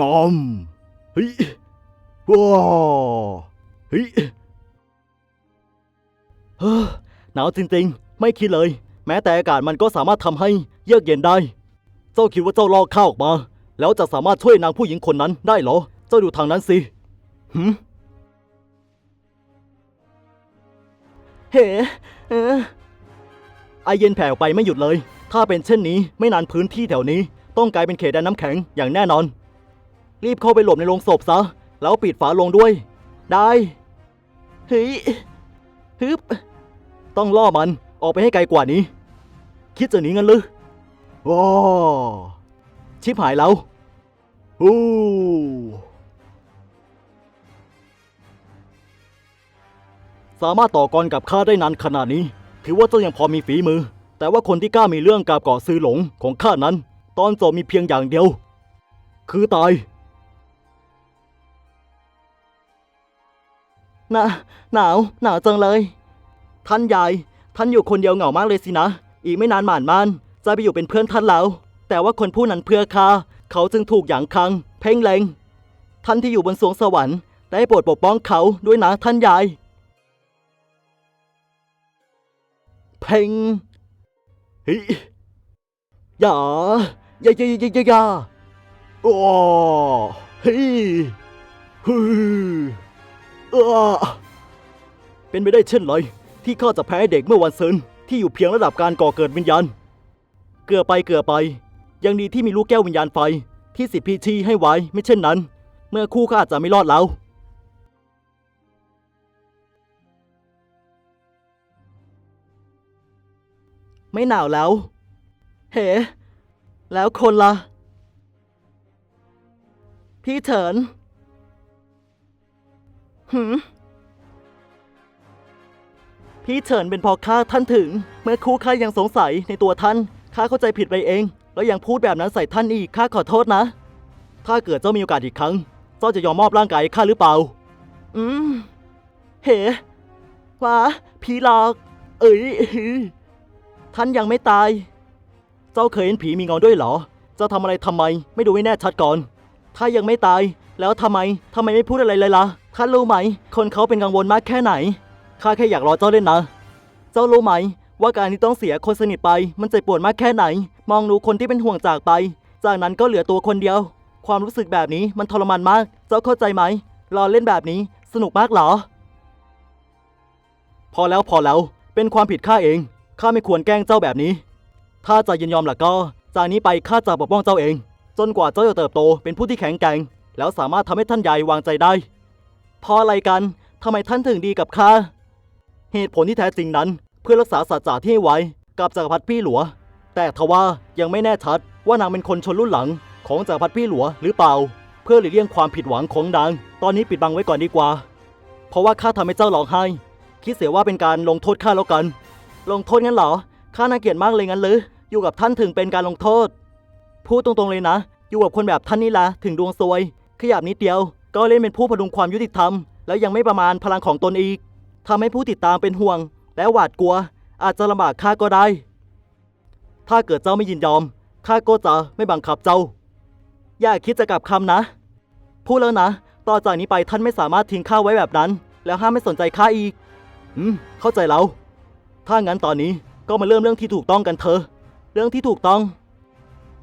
งอมเฮ้ยว้าเฮ้ยเฮ้อหนาวจริงๆ ไม่คิดเลย แม้แต่อากาศมันก็สามารถทำให้เยือกเย็นได้ เจ้าคิดว่าเจ้าลอกข้าออกมา แล้วจะสามารถช่วยนางผู้หญิงคนนั้นได้เหรอ เจ้าดูทางนั้นสิหืมเฮ้เออไอเย็นแผ่ออกไปไม่หยุดเลย ถ้าเป็นเช่นนี้ไม่นานพื้นที่แถวนี้ ต้องกลายเป็นเขตแดนน้ำแข็งอย่างแน่นอน รีบเข้าไปหลบในโรงศพซะ แล้วปิดฝาโลงด้วย ได้เฮ้ยฮึบต้องล่อมันออกไปให้ไกลกว่านี้ คิดจะหนีงั้นหรือว้าชิบหายแล้วฮู้สามารถต่อกรกับข้าได้นานขนาดนี้ ถือว่าเจ้ายังพอมีฝีมือ แต่ว่าคนที่กล้ามีเรื่องกับเกาะซื้อหลงของข้านั้น ตอนจบมีเพียงอย่างเดียว คือตาย น่ะหนาว หนาวจังเลย ท่านยาย ท่านอยู่คนเดียวเหงามากเลยสินะ อีกไม่นานหม่านมานจะไปอยู่เป็นเพื่อนท่านแล้ว แต่ว่าคนผู้นั้นเพื่อข้าเขาจึงถูกหยางคัง เพ่งเลงท่านที่อยู่บนสวงสวรรค์ได้โปรดปกป้องเขาด้วยนะท่านยาย เพ่งเฮ้ยอย่าอย่าอย่าอย่าอย่าอย่าโอ้เฮ้ฮึ เออเป็นไปได้เช่นไรที่ข้าจะแพ้เด็กเมื่อวันซืนที่อยู่เพียงระดับการก่อเกิดวิญญาณ เกือไปเกือไป ยังดีที่มีลูกแก้ววิญญาณไฟที่สิทธิพีชีให้ไว้ไม่เช่นนั้น เมื่อคู่ข้าอาจจะไม่รอดแล้วไม่หนาวแล้ว เฮ้ แล้วคนละ่ะ พี่เถิน หืมพี่เฉินเป็นเพอข้าท่านถึง เมื่อครู่ข้ายังสงสัยในตัวท่านข้าเข้าใจผิดไปเอง แล้วยังพูดแบบนั้นใส่ท่านอีกข้าขอโทษนะ ถ้าเกิดเจ้ามีโอกาสอีกครั้ง เจ้าจะยอมมอบร่างกายให้ข้าหรือเปล่า อืมเฮ้ว้าผีหลอก เอ้ยท่านยังไม่ตาย เจ้าเคยเห็นผีมีเงาด้วยเหรอ เจ้าทำอะไรทำไม ไม่ดูให้แน่ชัดก่อน ถ้ายังไม่ตาย แล้วทำไมทำไมไม่พูดอะไรเลยล่ะ ท่ารู้ไหม คนเขาเป็นกังวลมากแค่ไหน ข้าแค่อยากรอเจ้าเล่นนะ เจ้ารู้ไหม ว่าการที่ต้องเสียคนสนิทไป มันเจ็บปวดมากแค่ไหน มองดูคนที่เป็นห่วงจากไป จากนั้นก็เหลือตัวคนเดียว ความรู้สึกแบบนี้มันทรมานมาก เจ้าเข้าใจไหม รอเล่นแบบนี้สนุกมากเหรอ พอแล้วพอแล้ว เป็นความผิดข้าเอง ข้าไม่ควรแกล้งเจ้าแบบนี้ ถ้าจะยินยอมล่ะก็ จากนี้ไปข้าจะปกป้องเจ้าเอง จนกว่าเจ้าจะเติบโตเป็นผู้ที่แข็งแกร่ง แล้วสามารถทำให้ท่านใหญ่วางใจได้ เพราะอะไรกันทำไมท่านถึงดีกับข้าเหตุผลที่แท้จริงนั้นเพื่อรักษาสัจจะที่ไว้กับจักรพรรดิพี่หลัว แต่ทว่ายังไม่แน่ชัดว่านางเป็นคนชนรุ่นหลังของจักรพรรดิพี่หลัวหรือเปล่า เพื่อหลีกเลี่ยงความผิดหวังของนาง ตอนนี้ปิดบังไว้ก่อนดีกว่า เพราะว่าข้าทำให้เจ้าร้องไห้ คิดเสียว่าเป็นการลงโทษข้าแล้วกัน ลงโทษงั้นเหรอข้าน่าเกลียดมากเลยงั้นหรืออยู่กับท่านถึงเป็นการลงโทษพูดตรงๆเลยนะ อยู่กับคนแบบท่านนี่ละถึงดวงซวย ขยับนิดเดียว ก็เล่นเป็นผู้พดุงความยุติธรรม แล้วยังไม่ประมาณพลังของตนอีกทำให้ผู้ติดตามเป็นห่วง และหวาดกลัว อาจจะลำบากข้าก็ได้ ถ้าเกิดเจ้าไม่ยินยอมข้าก็จะไม่บังคับเจ้า อย่าคิดจะกลับคำนะ พูดแล้วนะ ต่อจากนี้ไปท่านไม่สามารถทิ้งข้าไว้แบบนั้น แล้วห้ามไม่สนใจข้าอีก อืม เข้าใจแล้ว ถ้างั้นตอนนี้ก็มาเริ่มเรื่องที่ถูกต้องกันเถอะ เรื่องที่ถูกต้อง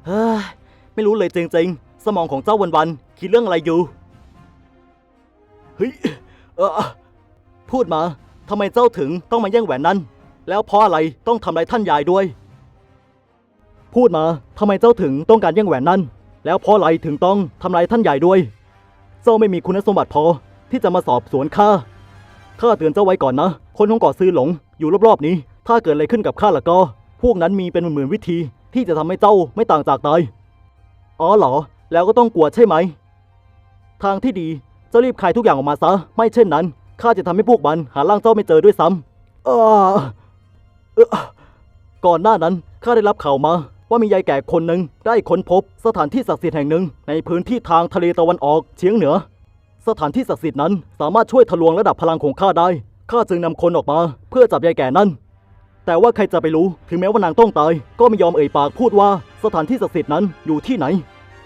เฮ้ย ไม่รู้เลยจริงๆ สมองของเจ้าวันๆ คิดเรื่องอะไรอยู่ เฮ้ยเออพูดมาทำไมเจ้าถึงต้องมาแย่งแหวนนั้น แล้วเพราะอะไรต้องทำลายท่านยายด้วย พูดมาทำไมเจ้าถึงต้องการแย่งแหวนนั้น แล้วเพราะอะไรถึงต้องทำลายท่านใหญ่ด้วย เจ้าไม่มีคุณสมบัติพอที่จะมาสอบสวนข้าข้าเตือนเจ้าไว้ก่อนนะ คนของเกาะซื้อหลงอยู่รอบๆนี้ ถ้าเกิดอะไรขึ้นกับข้าละก็ พวกนั้นมีเป็นหมื่นๆวิธีที่จะทำให้เจ้าไม่ต่างจากตาย อ๋อเหรอ แล้วก็ต้องกลัวใช่ไหม ทางที่ดี เจ้ารีบคายทุกอย่างออกมาซะ ไม่เช่นนั้นข้าจะทำให้พวกมันหาร่างเจ้าไม่เจอด้วยซ้ำเออเออก่อนหน้านั้นข้าได้รับข่าวมาว่ามียายแก่คนหนึ่งได้ค้นพบสถานที่ศักดิ์สิทธิ์แห่งหนึ่งในพื้นที่ทางทะเลตะวันออกเฉียงเหนือ สถานที่ศักดิ์สิทธิ์นั้นสามารถช่วยทะลวงระดับพลังของข้าได้ข้าจึงนำคนออกมา เพื่อจับยายแก่นั้น แต่ว่าใครจะไปรู้ถึงแม้ว่านางต้องตาย ก็ไม่ยอมเอ่ยปากพูดว่าสถานที่ศักดิ์สิทธิ์นั้นอยู่ที่ไหน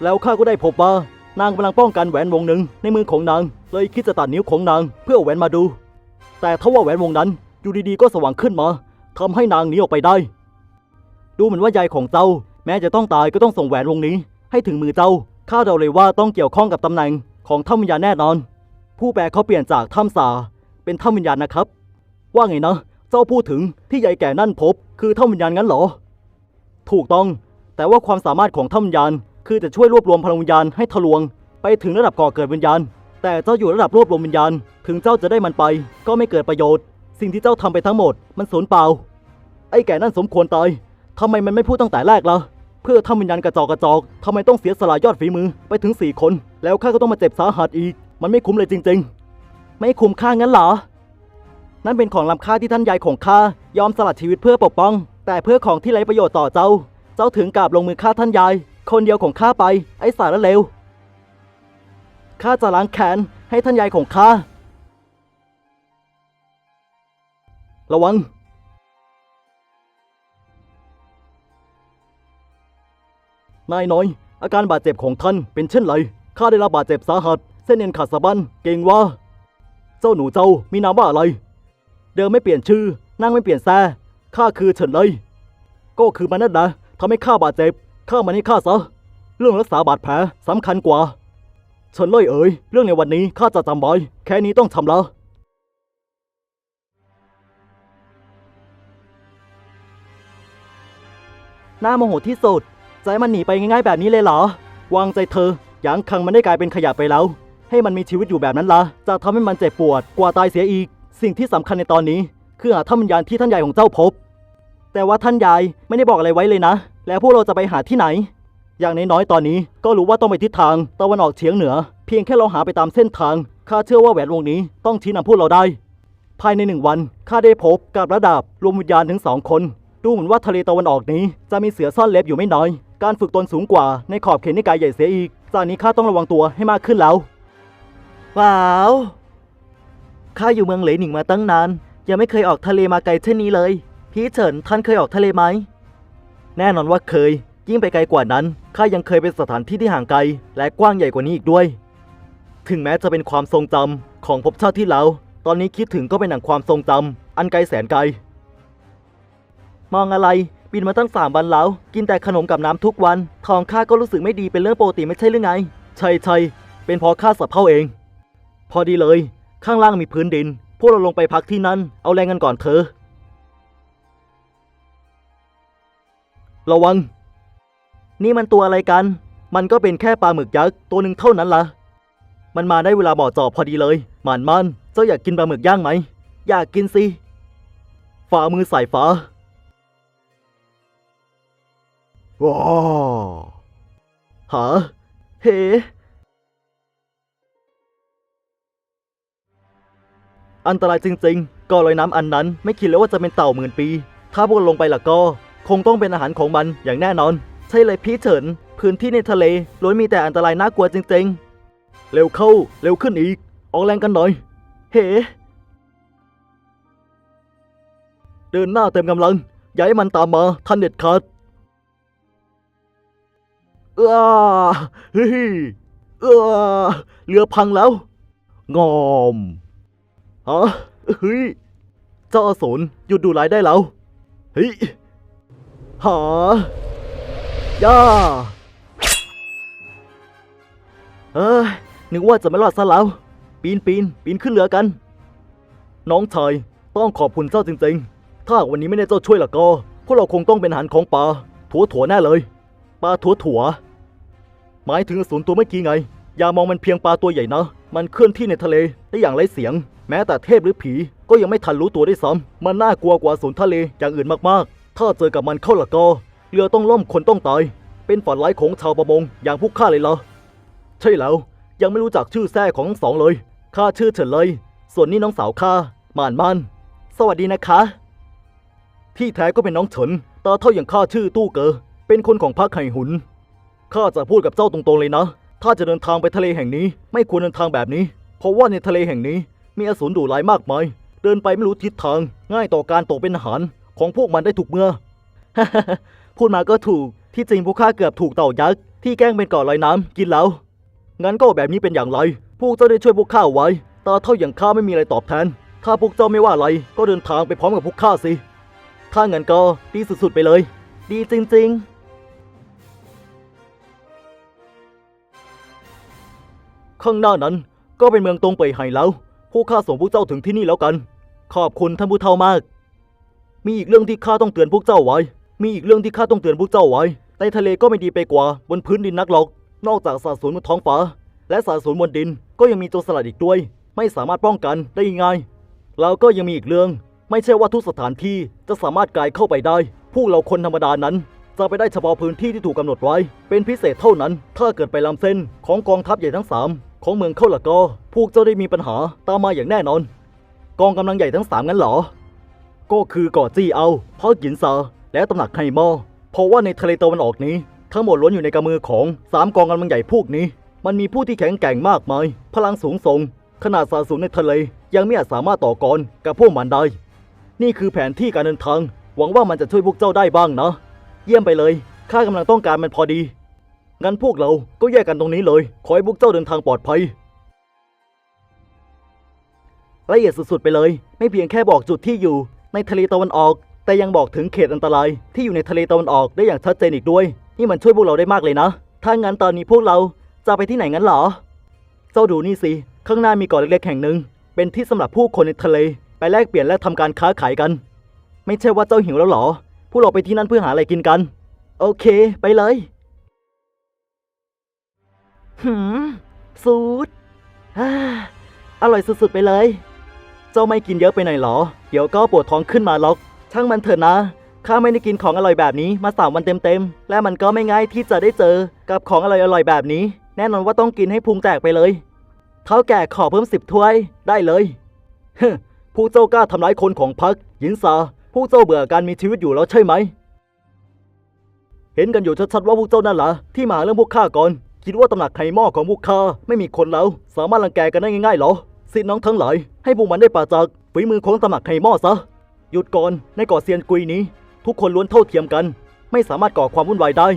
แล้วข้าก็ได้พบว่า นางกำลังป้องกันแหวนวงหนึ่งในมือของนาง เลยคิดจะตัดนิ้วของนางเพื่อแหวนมาดู แต่ถ้าว่าแหวนวงนั้นอยู่ดีๆก็สว่างขึ้นมาทำให้นางหนีออกไปได้ ดูเหมือนว่ายายของเจ้า แม้จะต้องตายก็ต้องส่งแหวนวงนี้ ให้ถึงมือเจ้าข้าเดาเลยว่าต้องเกี่ยวข้องกับตำแหน่งของถ้ำวิญญาณแน่นอน ผู้แปลเขาเปลี่ยนจากถ้ำสาเป็นถ้ำวิญญาณนะครับ ว่าไงนะเจ้าพูดถึงที่ยายแก่นั่นพบ คือถ้ำวิญญาณงั้นเหรอ ถูกต้อง แต่ว่าความสามารถของถ้ำวิญญาณ คือจะช่วยรวบรวมพลังวิญญาณให้ทะลวง ไปถึงระดับก่อเกิดวิญญาณ แต่เจ้าอยู่ระดับรวบรวมวิญญาณ ถึงเจ้าจะได้มันไป ก็ไม่เกิดประโยชน์ สิ่งที่เจ้าทำไปทั้งหมด มันสูญเปล่า ไอ้แก่นั่นสมควรตายทำไมมันไม่พูดตั้งแต่แรกล่ะเพื่อทำวิญญาณกระจอกกระจอกทำไมต้องเสียสละยอดฝีมือไปถึงสี่คน แล้วข้าก็ต้องมาเจ็บสาหัสอีก มันไม่คุ้มเลยจริง ๆ ไม่คุ้มค่างั้นเหรอ นั่นเป็นของล้ำค่าที่ท่านยายของข้ายอมสละชีวิตเพื่อปกป้อง แต่เพื่อของที่ไร้ประโยชน์ต่อเจ้า เจ้าถึงกับลงมือฆ่าท่านยาย คนเดียวของข้าไป ไอ้สารเลวข้าจะล้างแค้นให้ท่านยายของข้า ระวัง นายน้อย อาการบาดเจ็บของท่านเป็นเช่นไร ข้าได้รับบาดเจ็บสาหัส เส้นเอ็นขาดสะบั้น เก่งว่า เจ้าหนูเจ้ามีนามว่าอะไร เดิมไม่เปลี่ยนชื่อ นั่งไม่เปลี่ยนแซ่ข้าคือเฉินเลย ก็คือมันนั่นนะทำให้ข้าบาดเจ็บ ข้ามันให้ข้าซะ เรื่องรักษาบาดแผลสำคัญกว่าเฉินเล่ยเอ๋ย เรื่องในวันนี้ข้าจะจำไว้ แค่นี้ต้องชำระน่าโมโหที่สุด ใจมันหนีไปง่ายๆแบบนี้เลยเหรอ วางใจเธอ หยางคังมันได้กลายเป็นขยะไปแล้ว ให้มันมีชีวิตอยู่แบบนั้นละ จะทำให้มันเจ็บปวด กว่าตายเสียอีก สิ่งที่สำคัญในตอนนี้ คือหาถ้ำวิญญาณที่ท่านใหญ่ของเจ้าพบ แต่ว่าท่านยายไม่ได้บอกอะไรไว้เลยนะ แล้วพวกเราจะไปหาที่ไหน อย่างน้อยๆตอนนี้ก็รู้ว่าต้องไปทิศทางตะวันออกเฉียงเหนือ เพียงแค่เราหาไปตามเส้นทางข้าเชื่อว่าแหวนวงนี้ต้องชี้นำพวกเราได้ ภายในหนึ่งวันข้าได้พบกับระดับรวมวิญญาณถึงสองคน ดูเหมือนว่าทะเลตะวันออกนี้จะมีเสือซ่อนเล็บอยู่ไม่น้อย การฝึกตนสูงกว่าในขอบเขตนิกายใหญ่เสียอีกจากนี้ข้าต้องระวังตัวให้มากขึ้นแล้วว้าวข้าอยู่เมืองเหลหนิงมาตั้งนาน ยังไม่เคยออกทะเลมาไกลเช่นนี้เลย พี่เฉินท่านเคยออกทะเลไหม แน่นอนว่าเคย ยิ่งไปไกลกว่านั้น ข้ายังเคยเป็นสถานที่ที่ห่างไกล และกว้างใหญ่กว่านี้อีกด้วย ถึงแม้จะเป็นความทรงจำของภพชาติที่แล้ว ตอนนี้คิดถึงก็เป็นหนังความทรงจำอันไกลแสนไกล มองอะไร บินมาตั้งสามวันแล้ว กินแต่ขนมกับน้ำทุกวันท้องข้าก็รู้สึกไม่ดีเป็นเรื่องปกติไม่ใช่หรือไง ใช่ใช่เป็นเพราะข้าสับเพ่าเอง พอดีเลย ข้างล่างมีพื้นดิน พวกเราลงไปพักที่นั่น เอาแรงกันก่อนเถอะ ระวัง นี่มันตัวอะไรกัน มันก็เป็นแค่ปลาหมึกยักษ์ตัวหนึ่งเท่านั้นละ่ะ มันมาได้เวลาบ่อจอบพอดีเลย หมานมันเจ้าอยากกินปลาหมึกย่างไหม อยากกินสิ ฝ่ามือสายฟ้า ว้าหา เฮ อันตรายจริงๆ ก็ลอยน้ำอันนั้นไม่คิดเลยว่าจะเป็นเต่าหมื่นปี ถ้าพวกเราลงไปล่ะก็ คงต้องเป็นอาหารของมันอย่างแน่นอน ใช่เลยพี่เฉิน พื้นที่ในทะเลล้วนมีแต่อันตรายน่ากลัวจริงๆ เร็วเข้า เร็วขึ้นอีก ออกแรงกันหน่อย เฮ้เดินหน้าเต็มกำลัง อย่าให้มันตามมาทันเด็ดขาดเออเฮ้ยเออเรือพังแล้ว งอมฮะเฮ้ย เจ้าอสูรหยุดดูร้ายได้แล้ว เฮ้ย หาย่าเอ้ยนึกว่าจะไม่รอดซะแล้ว ปีนปีนปีนขึ้นเรือกัน น้องชายต้องขอบคุณเจ้าจริง ๆ ถ้าวันนี้ไม่ได้เจ้าช่วยล่ะก็ พวกเราคงต้องเป็นอาหารของปลาถั่วถั่วแน่เลย ปลาถั่วถั่ว หมายถึงอสูรตัวเมื่อกี้ไง อย่ามองมันเพียงปลาตัวใหญ่นะ มันเคลื่อนที่ในทะเลได้อย่างไร้เสียง แม้แต่เทพหรือผีก็ยังไม่ทันรู้ตัวได้ซ้ำมันน่ากลัวกว่าอสูรทะเลอย่างอื่นมากๆ ถ้าเจอกับมันเข้าละก็เรือต้องล่มคนต้องตาย เป็นฝันร้ายของชาวประมงอย่างพวกข้าเลยเหรอใช่แล้วยังไม่รู้จักชื่อแท้ของทั้งสองเลยข้าชื่อเฉินเลย ส่วนนี้น้องสาวข้าหมานมันสวัสดีนะคะ ที่แท้ก็เป็นน้องเฉินตาเท่าอย่างข้าชื่อตู้เกอเป็นคนของพรรคไห่หุนข้าจะพูดกับเจ้าตรงๆเลยนะ ถ้าจะเดินทางไปทะเลแห่งนี้ ไม่ควรเดินทางแบบนี้ เพราะว่าในทะเลแห่งนี้มีอสูรดุร้ายมากมาย เดินไปไม่รู้ทิศทาง ง่ายต่อการตกเป็นอาหาร ของพวกมันได้ถูกเมื่อ พูดมาก็ถูก ที่จริงพวกข้าเกือบถูกเต่ายักษ์ที่แกล้งเป็นเกาะลอยน้ำกินแล้ว งั้นก็แบบนี้เป็นอย่างไร พวกเจ้าได้ช่วยพวกข้าไว้ ตาเท่าอย่างข้าไม่มีอะไรตอบแทน ถ้าพวกเจ้าไม่ว่าอะไร ก็เดินทางไปพร้อมกับพวกข้าสิ ถ้างั้นก็ดีสุดๆไปเลย ดีจริง ๆข้างหน้านั้นก็เป็นเมืองตรงไปไห่แล้ว พวกข้าส่งพวกเจ้าถึงที่นี่แล้วกัน ขอบคุณท่านผู้เฒ่ามาก มีอีกเรื่องที่ข้าต้องเตือนพวกเจ้าไว้ มีอีกเรื่องที่ข้าต้องเตือนพวกเจ้าไว้ ในทะเลก็ไม่ดีไปกว่าบนพื้นดินนักหรอก นอกจากสาสวนบนท้องฟ้า และสาสวนบนดินก็ยังมีโจรสลัดอีกด้วย ไม่สามารถป้องกันได้ง่าย แล้วก็ยังมีอีกเรื่อง ไม่ใช่ว่าทุกสถานที่จะสามารถกายเข้าไปได้ พวกเราคนธรรมดานั้น จะไปได้เฉพาะพื้นที่ที่ถูกกำหนดไว้ เป็นพิเศษเท่านั้น ถ้าเกิดไปลำเส้นของกองทัพใหญ่ทั้งสามของเมืองเข้าละก็ พวกเจ้าได้มีปัญหาตามมาอย่างแน่นอน กองกำลังใหญ่ทั้งสามงั้นเหรอ ก็คือเกาะจี้เอาพากินซาและตำหนักไฮมอเพราะว่าในทะเลตะวันออกนี้ ทั้งหมดล้วนอยู่ในกำมือของสามกองกำลังใหญ่พวกนี้ มันมีผู้ที่แข็งแกร่งมากมาย พลังสูงส่งขนาดสาสูงในทะเลยังไม่อาจสามารถต่อกรกับพวกมันได้นี่คือแผนที่การเดินทาง หวังว่ามันจะช่วยพวกเจ้าได้บ้างนะ เยี่ยมไปเลยข้ากำลังต้องการมันพอดีงั้นพวกเราก็แยกกันตรงนี้เลย ขอให้พวกเจ้าเดินทางปลอดภัยละเอียดสุดๆไปเลย ไม่เพียงแค่บอกจุดที่อยู่ ในทะเลตะวันออก แต่ยังบอกถึงเขตอันตรายที่อยู่ในทะเลตะวันออกได้อย่างชัดเจนอีกด้วย นี่มันช่วยพวกเราได้มากเลยนะ ถ้างั้นตอนนี้พวกเราจะไปที่ไหนงั้นเหรอ เจ้าดูนี่สิ ข้างหน้ามีเกาะเล็กๆแห่งหนึ่ง เป็นที่สำหรับผู้คนในทะเล ไปแลกเปลี่ยนและทำการค้าขายกัน ไม่ใช่ว่าเจ้าหิวแล้วเหรอ พวกเราไปที่นั่นเพื่อหาอะไรกินกัน โอเค ไปเลย หืมสูตรอ่าอร่อยสุดๆไปเลย เจ้าไม่กินเยอะไปหน่อยเหรอ เดี๋ยวก็ปวดท้องขึ้นมาหรอก ช่างมันเถอะนะ ข้าไม่ได้กินของอร่อยแบบนี้มาสามวันเต็มๆ และมันก็ไม่ง่ายที่จะได้เจอกับของอร่อยๆแบบนี้ แน่นอนว่าต้องกินให้พุงแตกไปเลย เท่าแก่ขอเพิ่มสิบถ้วยได้เลยฮึผู้เจ้ากล้าทำร้ายคนของพักยินซาผู้เจ้าเบื่อการมีชีวิตอยู่แล้วใช่ไหม เห็นกันอยู่ชัดๆว่าพวกเจ้านั่นหละที่มาเรื่องพวกข้าก่อน คิดว่าตำหนักไข่หม้อของพวกข้าไม่มีคนแล้ว สามารถรังแกกันได้ง่ายๆเหรอ สิน้องทั้งหลาย ให้พวกมันได้ปราจากฝีมือของตำหนักไข่หม้อซะ หยุดก่อนในเกาะเซียนกุยนี้ ทุกคนล้วนเท่าเทียมกัน ไม่สามารถก่อความวุ่นวายได้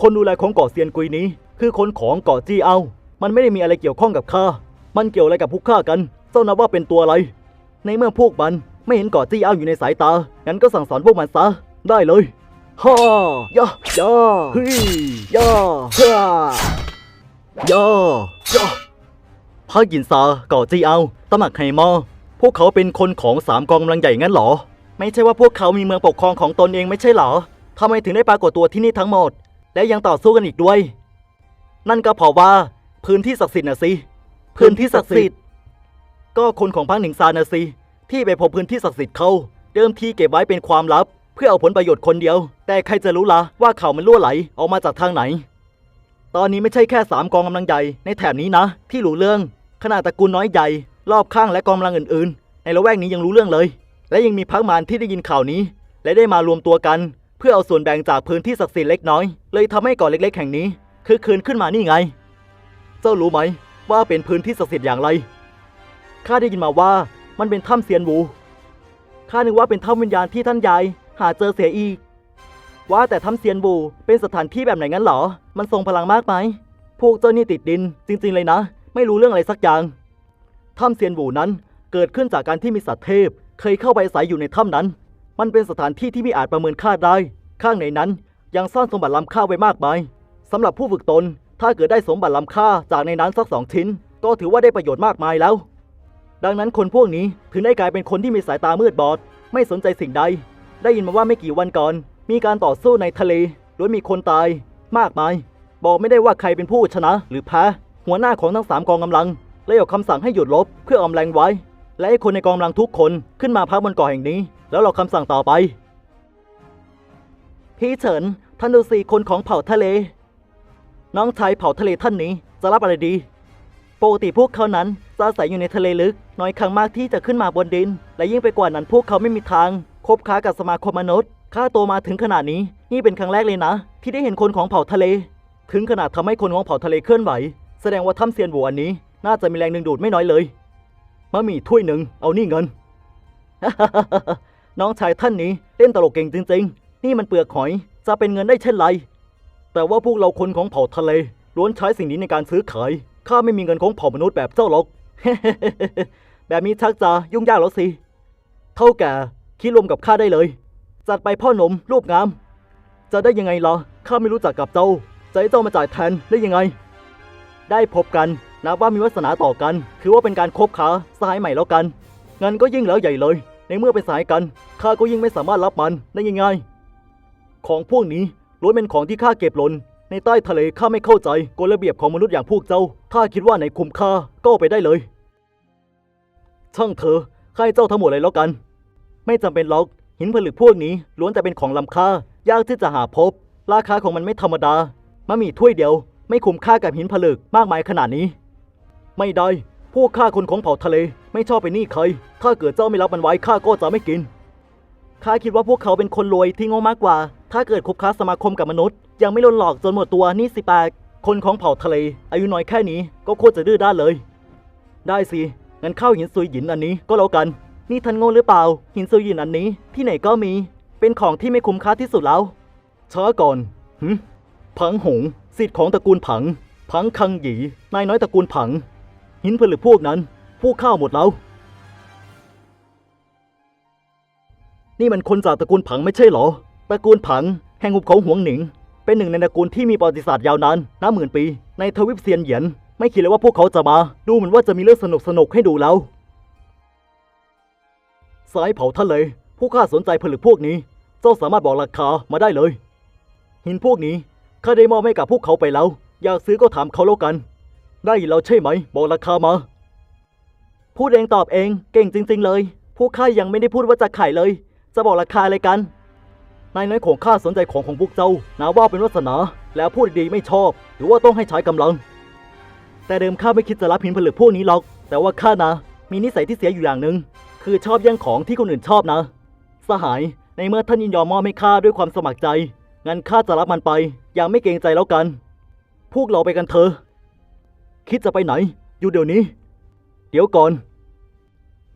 คนดูแลของเกาะเซียนกุยนี้ คือคนของเกาะจีเอา มันไม่ได้มีอะไรเกี่ยวข้องกับข้า มันเกี่ยวอะไรกับพวกข้ากัน เจ้านับว่าเป็นตัวอะไร ในเมื่อพวกมันไม่เห็นเกาะจี้เอาอยู่ในสายตา งั้นก็สั่งสอนพวกมันซะ ได้เลย ฮ่าย่าย่าเฮ้ยย่าฮ่าย่าย่า พากินซากาะจี้เอาตำหนักไฮมอ พวกเขาเป็นคนของสามกองกำลังใหญ่งั้นเหรอ ไม่ใช่ว่าพวกเขามีเมืองปกครองของตนเองไม่ใช่เหรอทำไมถึงได้ปรากฏตัวที่นี่ทั้งหมด และยังต่อสู้กันอีกด้วย นั่นก็เพราะว่า พื้นที่ศักดิ์สิทธิ์นะสิ พื้นที่ศักดิ์สิทธิ์ ก็คนของพังหนิงซานะสิที่ไปพบพื้นที่ศักดิ์สิทธิ์เขาเดิมทีเก็บไว้เป็นความลับ เพื่อเอาผลประโยชน์คนเดียว แต่ใครจะรู้ล่ะว่าข่าวมันรั่วไหลออกมาจากทางไหน ตอนนี้ไม่ใช่แค่สามกองกำลังใหญ่ในแถบนี้นะ ที่รู้เรื่อง ขนาดตระกูลน้อยใหญ่ รอบข้างและกองกำลังอื่นๆ ในละแวกนี้ยังรู้เรื่องเลย และยังมีพักมารที่ได้ยินข่าวนี้ และได้มารวมตัวกัน เพื่อเอาส่วนแบ่งจากพื้นที่ศักดิ์สิทธิ์เล็กน้อย เลยทำให้เกาะเล็ก ๆ แห่งนี้ คือคืนขึ้นมานี่ไง เจ้ารู้ไหมว่าเป็นพื้นที่ศักดิ์สิทธิ์อย่างไรข้าได้ยินมาว่ามันเป็นถ้ำเซียนวูข้านึกว่าเป็นถ้ำวิญญาณที่ท่านยายหาเจอเสียอีก ว่าแต่ถ้ำเซียนวูเป็นสถานที่แบบไหนงั้นเหรอ มันทรงพลังมากไหม พวกเจ้านี่ติดดินจริงๆเลยนะ ไม่รู้เรื่องอะไรสักอย่าง ถ้ำเซียนวูนั้นเกิดขึ้นจากการที่มีสัตว์เทพ เคยเข้าไปอาศัยอยู่ในถ้ำนั้น มันเป็นสถานที่ที่ไม่อาจประเมินค่าได้ ข้างในนั้นยังซ่อนสมบัติล้ำค่าไว้มากมายสำหรับผู้ฝึกตน ถ้าเกิดได้สมบัติล้ำค่าจากในนั้นสักสองชิ้น ก็ถือว่าได้ประโยชน์มากมายแล้ว ดังนั้นคนพวกนี้ถึงได้กลายเป็นคนที่มีสายตามืดบอด ไม่สนใจสิ่งใด ได้ยินมาว่าไม่กี่วันก่อน มีการต่อสู้ในทะเลโดยมีคนตาย มากมาย บอกไม่ได้ว่าใครเป็นผู้ชนะหรือแพ้ หัวหน้าของทั้งสามกองกำลังเลยออกคำสั่งให้หยุดรบเพื่อออมแรงไว้ และให้คนในกองกำลังทุกคนขึ้นมาพักบนเกาะแห่งนี้ แล้วรอคำสั่งต่อไป พี่เฉินท่านดูสี่คนของเผ่าทะเล น้องชายเผ่าทะเลท่านนี้จะรับอะไรดีปกติพวกเขานั้นจะอาศัยอยู่ในทะเลลึก น้อยครั้งมากที่จะขึ้นมาบนดิน และยิ่งไปกว่านั้นพวกเขาไม่มีทาง คบค้ากับสมาคมมนุษย์ข้าโตมาถึงขนาดนี้ นี่เป็นครั้งแรกเลยนะ ที่ได้เห็นคนของเผ่าทะเล ถึงขนาดทำให้คนของเผ่าทะเลเคลื่อนไหว แสดงว่าถ้ำเซียนบัวอันนี้ น่าจะมีแรงดึงดูดไม่น้อยเลยมะหมี่ถ้วยหนึ่งเอานี่เงิน น้องชายท่านนี้เล่นตลกเก่งจริง ๆ นี่มันเปลือกหอยจะเป็นเงินได้เช่นไร แต่ว่าพวกเราคนของเผ่าทะเลล้วนใช้สิ่งนี้ในการซื้อขายข้าไม่มีเงินของเผ่ามนุษย์แบบเจ้าหรอก แบบนี้ชักจะยุ่งยากแล้วสิ เท่าแก่คิดรวมกับข้าได้เลย จัดไปพ่อหนมรูปงาม จะได้ยังไงล่ะข้าไม่รู้จักกับเจ้าจะให้เจ้ามาจ่ายแทนได้ยังไง ได้พบกันนับว่ามีวาสนาต่อกัน ถือว่าเป็นการคบค้าสายใหม่แล้วกัน งั้นก็ยิ่งแล้วใหญ่เลย ในเมื่อเป็นสายกันข้าก็ยิ่งไม่สามารถรับมันได้ง่ายๆของพวกนี้ล้วนเป็นของที่ข้าเก็บหล่นในใต้ทะเลข้าไม่เข้าใจกฎระเบียบของมนุษย์อย่างพวกเจ้าถ้าคิดว่าไหนคุมค่าก็ไปได้เลยช่างเถอข้าให้เจ้าทั้งหมดเลยแล้วกัน ไม่จำเป็นหรอกหินผลึกพวกนี้ล้วนแต่เป็นของล้ำค่ายากที่จะหาพบ ราคาของมันไม่ธรรมดามามีถ้วยเดียว ไม่คุ้มค่ากับหินผลึกมากมายขนาดนี้ ไม่ได้ พวกข้าคนของเผ่าทะเล ไม่ชอบไปนี่ใคร ถ้าเกิดเจ้าไม่รับมันไว้ข้าก็จะไม่กิน ข้าคิดว่าพวกเขาเป็นคนรวยที่โง่มากกว่า ถ้าเกิดคบค้าสมาคมกับมนุษย์ ยังไม่โดนหลอกจนหมดตัวนี่สิปลกคนของเผ่าทะเล อายุน้อยแค่นี้ก็โคตรจะดื้อด้านเลย ได้สิ งั้นข้าหินซุยหยินอันนี้ก็แล้วกัน นี่ท่านโง่หรือเปล่า หินซุยหยินอันนี้ที่ไหนก็มี เป็นของที่ไม่คุ้มค่าที่สุดแล้วช้าก่อนหึผังหง สิทธิ์ของตระกูลผัง ผังคังหยีนายน้อยตระกูลผัง หินผลึกพวกนั้นพวกข้าหมดแล้ว นี่มันคนจากตระกูลผังไม่ใช่เหรอ ตระกูลผัง แห่งหุบเขาหวงหนิง เป็นหนึ่งในตระกูลที่มีประวัติศาสตร์ยาวนานนับหมื่นปี ในทวิปเซียนเหยียน ไม่คิดเลยว่าพวกเขาจะมา ดูเหมือนว่าจะมีเรื่องสนุกสนุกให้ดูแล้ว สายเผาทะเล ผู้ข้าสนใจผลึกพวกนี้ เจ้าสามารถบอกราคามาได้เลย หินพวกนี้ ข้าได้มอบให้กับพวกเขาไปแล้ว อยากซื้อก็ถามเขาแล้วกัน ได้แล้วใช่ไหม บอกราคามา พูดเองตอบเองเก่งจริง ๆ เลย พวกข้ายังไม่ได้พูดว่าจะขายเลย จะบอกราคาอะไรกัน นายน้อยของข้าสนใจของของพวกเจ้านาว่าเป็นวาสนา แล้วพูดดีๆไม่ชอบ หรือว่าต้องให้ใช้กำลัง แต่เดิมข้าไม่คิดจะรับหินผลึกพวกนี้หรอก แต่ว่าข้านะ มีนิสัยที่เสียอยู่อย่างหนึ่งคือชอบแย่งของที่คนอื่นชอบนะ สหาย ในเมื่อท่านยินยอมมอบให้ข้าด้วยความสมัครใจ งั้นข้าจะรับมันไป อย่างไม่เกรงใจแล้วกัน พวกเราไปกันเถอะ คิดจะไปไหน อยู่เดี๋ยวนี้ เดี๋ยวก่อน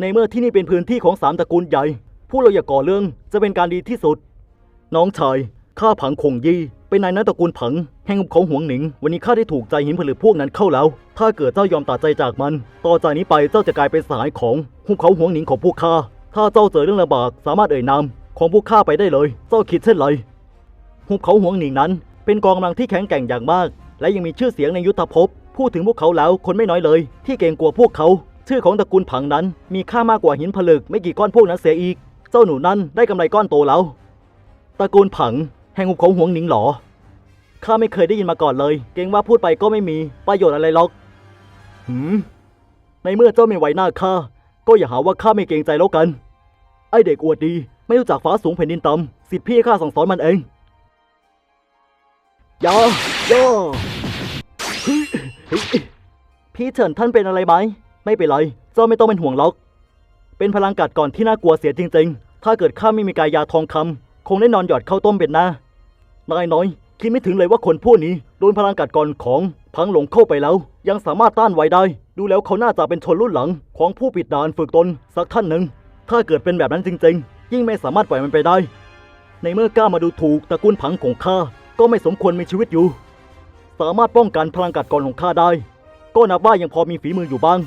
ในเมื่อที่นี่เป็นพื้นที่ของสามตระกูลใหญ่ พวกเราอย่าก่อเรื่องจะเป็นการดีที่สุด น้องชาย ข้าผังคงยี่ เป็นนายนั้นตระกูลผัง แห่งหุบเขาหวงหนิง วันนี้ข้าได้ถูกใจหินผลึกพวกนั้นเข้าแล้ว ถ้าเกิดเจ้ายอมตัดใจจากมัน ต่อจากนี้ไปเจ้าจะกลายเป็นสหายของหุบเขาหวงหนิงของพวกข้า ถ้าเจ้าเจอเรื่องลำบากสามารถเอ่ยนามของพวกข้าไปได้เลย เจ้าคิดเช่นไร หุบเขาหวงหนิงนั้น เป็นกองกำลังที่แข็งแกร่งอย่างมาก และยังมีชื่อเสียงในยุทธภพ พูดถึงพวกเขาแล้วคนไม่น้อยเลย ที่เก่งกว่าพวกเขา ชื่อของตระกูลผังนั้น มีค่ามากกว่าหินผลึกไม่กี่ก้อนพวกนั้นเสียอีก เจ้าหนูนั้นได้กำไรก้อนโตแล้ว ตระกูลผัง แห่งหุบเขาหวงหนิงหรอ ข้าไม่เคยได้ยินมาก่อนเลย เกรงว่าพูดไปก็ไม่มีประโยชน์อะไรหรอก หืม ในเมื่อเจ้าไม่ไหวหน้าข้า ก็อย่าหาว่าข้าไม่เกรงใจแล้วกัน ไอเด็กอวดดี ไม่รู้จักฟ้าสูงแผ่นดินต่ำสิทธิพี่ข้าสั่งสอนมันเอง ย่อย่าเฮ้ยเฮ้ยพี่เฉินท่านเป็นอะไรไหม ไม่เป็นไร เจ้าไม่ต้องเป็นห่วงหรอก เป็นพลังกัดก่อนที่น่ากลัวเสียจริง ๆ ถ้าเกิดข้าไม่มีกายยาทองคำคงได้นอนหยอดข้าวต้มเป็นหน้านายน้อย คิดไม่ถึงเลยว่าคนผู้นี้โดนพลังกัดก่อนของพังหลงเข้าไปแล้ว ยังสามารถต้านไว้ได้ ดูแล้วเขาน่าจะเป็นชนรุ่นหลัง ของผู้ปิดด่านฝึกตนสักท่านหนึ่ง ถ้าเกิดเป็นแบบนั้นจริง ๆ ยิ่งไม่สามารถปล่อยมันไปได้ ในเมื่อกล้ามาดูถูกตระกูลผังของข้า ก็ไม่สมควรมีชีวิตอยู่ สามารถป้องกันพลังกัดก่อนของข้าได้ ก็นับว่ายังพอมีฝีมืออยู่บ้าง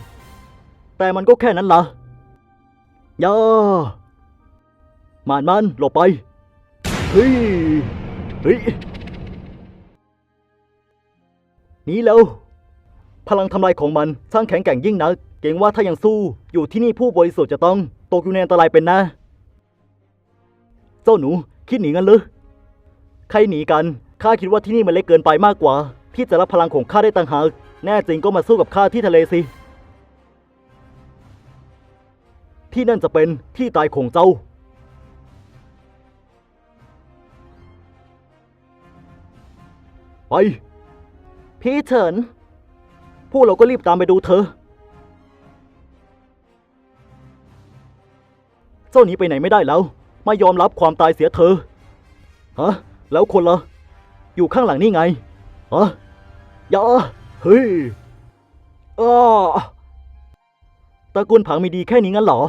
แต่มันก็แค่นั้นล่ะย่ามานมันหลบไปเฮ้ยเฮ้ยหนีแล้ว พลังทำลายของมันช่างแข็งแกร่งยิ่งนัก เกรงว่าถ้ายังสู้อยู่ที่นี่ผู้บริสุทธิ์จะต้องตกอยู่ในอันตรายเป็นแนะ เจ้าหนู คิดหนีงั้นหรือใครหนีกัน ข้าคิดว่าที่นี่มันเล็กเกินไปมากกว่า ที่จะรับพลังของข้าได้ต่างหาก แน่จริงก็มาสู้กับข้าที่ทะเลสิ ที่นั่นจะเป็นที่ตายของเจ้า ไป พี่เฉิน พวกเราก็รีบตามไปดูเธอ เจ้าหนีไปไหนไม่ได้แล้ว ไม่ยอมรับความตายเสียเธอ ฮะ แล้วคนละ อยู่ข้างหลังนี่ไงฮะอยาเฮ้ยอ้าตระกูลผังมีดีแค่นี้งั้นเหรอ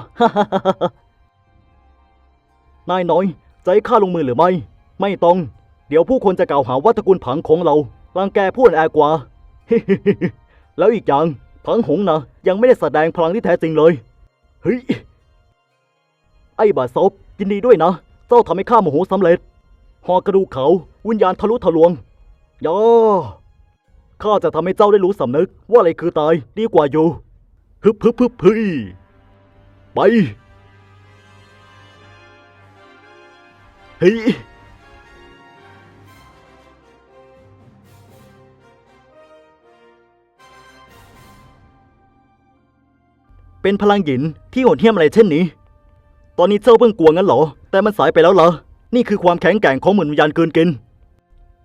นายน้อยจะให้ข้าลงมือหรือไม่ ไม่ต้อง เดี๋ยวผู้คนจะกล่าวหาว่าตระกูลผังของเรารังแกผู้อ่อนแอกว่า แล้วอีกอย่างพังหงนะยังไม่ได้แสดงพลังที่แท้จริงเลย เฮ้ย ไอ้บาซบยินดีด้วยนะ เจ้าทำให้ข้าโมโหสำเร็จ หอกระดูกเขาวิญญาณทะลุทะลวงย่อข้าจะทำให้เจ้าได้รู้สำนึกว่าอะไรคือตายดีกว่าอยู่ฮึบฮึบฮึบเฮ้ยไปเฮ้ยเป็นพลังหยินที่โหดเหี้ยมอะไรเช่นนี้ ตอนนี้เจ้าเพิ่งกลัวงั้นเหรอ แต่มันสายไปแล้วเหรอ นี่คือความแข็งแกร่งของหมื่นวิญญาณเกินกิน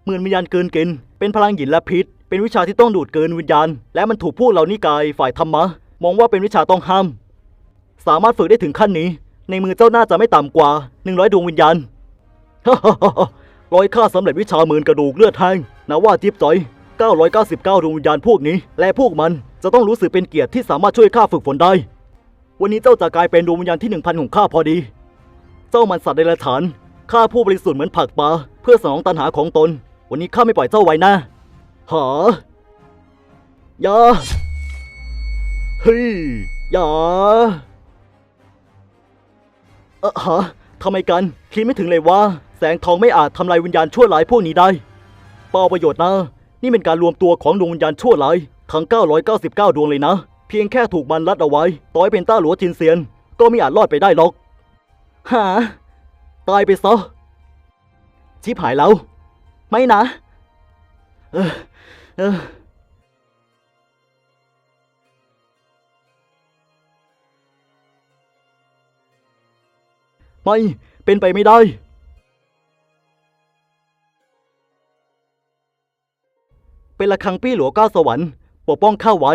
หมื่นวิญญาณเกินกิน เป็นพลังหยินและพิษ เป็นวิชาที่ต้องดูดเกินวิญญาณ และมันถูกพวกเรานิกายฝ่ายธรรมะ มองว่าเป็นวิชาต้องห้าม สามารถฝึกได้ถึงขั้นนี้ ในมือเจ้าน่าจะไม่ต่ำกว่า 100 ดวงวิญญาณฮ่าฮ่าฮ่าร้อยค่าสำเร็จวิชาหมื่นกระดูกเลือดแห้งนะว่าจิ๊บจอย 999 ดวงวิญญาณพวกนี้ และพวกมันจะต้องรู้สึกเป็นเกียรติที่สามารถช่วยข้าฝึกฝนได้ วันนี้เจ้าจะกลายเป็นดวงวิญญาณที่หนึ่งพันของข้าพอดี เจ้ามันสัตว์เดรัจฉาน ข้าผู้บริสุทธิ์เหมือนผักปลาเพื่อสนองตัณหาของตน วันนี้ข้าไม่ปล่อยเจ้าไว้นะหาอย่าเฮ้ยอย่าเออฮะทำไมกัน คิดไม่ถึงเลยว่า แสงทองไม่อาจทำลายวิญญาณชั่วร้ายพวกนี้ได้ เปล่าประโยชน์นะ นี่เป็นการรวมตัวของดวงวิญญาณชั่วร้าย ทั้ง 999 ดวงเลยนะ เพียงแค่ถูกมันรัดเอาไว้ ต่อให้เป็นต้าหลัวจินเซียน ก็ไม่อาจรอดไปได้หรอก หา ตายไปซะชิบหายแล้ว ไม่นะ เออเออไม่ เป็นไปไม่ได้ เป็นระฆังปี้หลัวก้าสวรรค์ ปกป้องข้าไว้